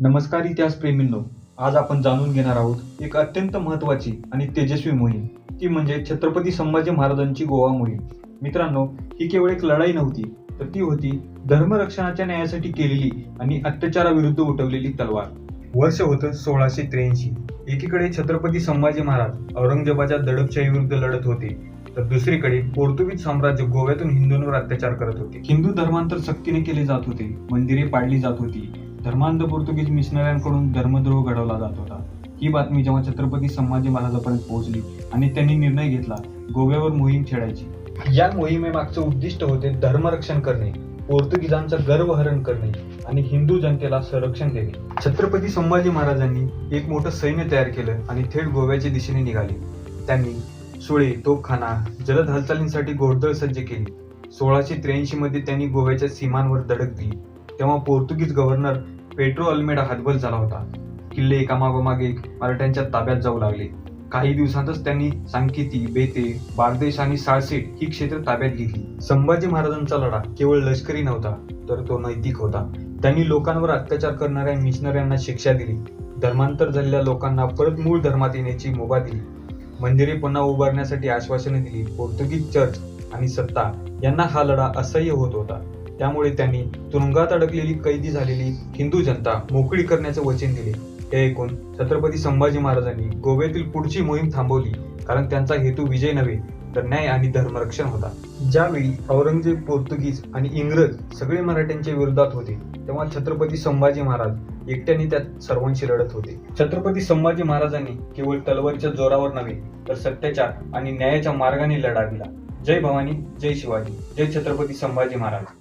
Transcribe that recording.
नमस्कार इतिहास प्रेमींनो आज आपण जाणून घेणार आहोत एक अत्यंत महत्त्वाची आणि तेजस्वी मोहीम. ती म्हणजे छत्रपती संभाजी महाराजांची गोवा मोहीम. मित्रांनो ही केवळ एक लढाई नव्हती तर ती होती धर्मरक्षणाच्या न्यायासाठी केलेली आणि अत्याचाराविरुद्ध उठवलेली तलवार. वर्ष होतं सोळाशे त्र्याऐंशी. एकीकडे छत्रपती संभाजी महाराज औरंगजेबाच्या दडपशाही विरुद्ध लढत होते तर दुसरीकडे पोर्तुगीज साम्राज्य गोव्यातून हिंदूंवर अत्याचार करत होते. हिंदू धर्मांतर सक्तीने केले जात होते मंदिरे पाडली जात होती धर्मांध पोर्तुगीज मिशनऱ्यांकडून धर्मद्रोह घडवला जात होता. ही बातमी जेव्हा छत्रपती संभाजी महाराजांपर्यंत पोहोचली आणि त्यांनी निर्णय घेतला गोव्यावर मोहीम छेडायची. या मोहिमेमागचं उद्दिष्ट होते धर्मरक्षण करणे पोर्तुगीजांचा गर्वहरण करणे आणि हिंदू जनतेला संरक्षण देणे. छत्रपती संभाजी महाराजांनी एक मोठं सैन्य तयार केलं आणि थेट गोव्याच्या दिशेने निघाले. त्यांनी सुळे तोफखाना जलद हालचालींसाठी घोडदळ सज्ज केली. सोळाशे त्र्याऐंशी मध्ये त्यांनी गोव्याच्या सीमांवर धडक दिली. तेव्हा पोर्तुगीज गव्हर्नर पेट्रो अल्मेडा हातबल झाला होता. किल्ले एकामागोमागे मराठ्यांच्या ताब्यात जाऊ लागले. काही दिवसांतच त्यांनी सांकेती बेते बारदेश आणि साळसेट ही क्षेत्र ताब्यात घेतली. संभाजी महाराजांचा लढा केवळ लष्करी नव्हता तर तो नैतिक होता. त्यांनी लोकांवर अत्याचार करणाऱ्या मिशनऱ्यांना शिक्षा दिली. धर्मांतर झालेल्या लोकांना परत मूळ धर्मात येण्याची मुभा दिली. मंदिरे पुन्हा उभारण्यासाठी आश्वासने दिली. पोर्तुगीज चर्च आणि सत्ता यांना हा लढा असह्य होत होता. त्यामुळे त्यांनी तुरुंगात अडकलेली कैदी झालेली हिंदू जनता मोकळी करण्याचे वचन दिले. हे ऐकून छत्रपती संभाजी महाराजांनी गोव्यातील पुढची मोहीम थांबवली कारण त्यांचा हेतू विजय नव्हे तर न्याय आणि धर्मरक्षण होता. ज्यावेळी औरंगजेब पोर्तुगीज आणि इंग्रज सगळे मराठ्यांच्या विरोधात होते तेव्हा छत्रपती संभाजी महाराज एकट्याने त्या सर्वांशी लढत होते. छत्रपती संभाजी महाराजांनी केवळ तलवारीच्या जोरावर नव्हे तर सत्याच्या आणि न्यायाच्या मार्गाने लढा दिला. जय भवानी जय शिवाजी जय छत्रपती संभाजी महाराज.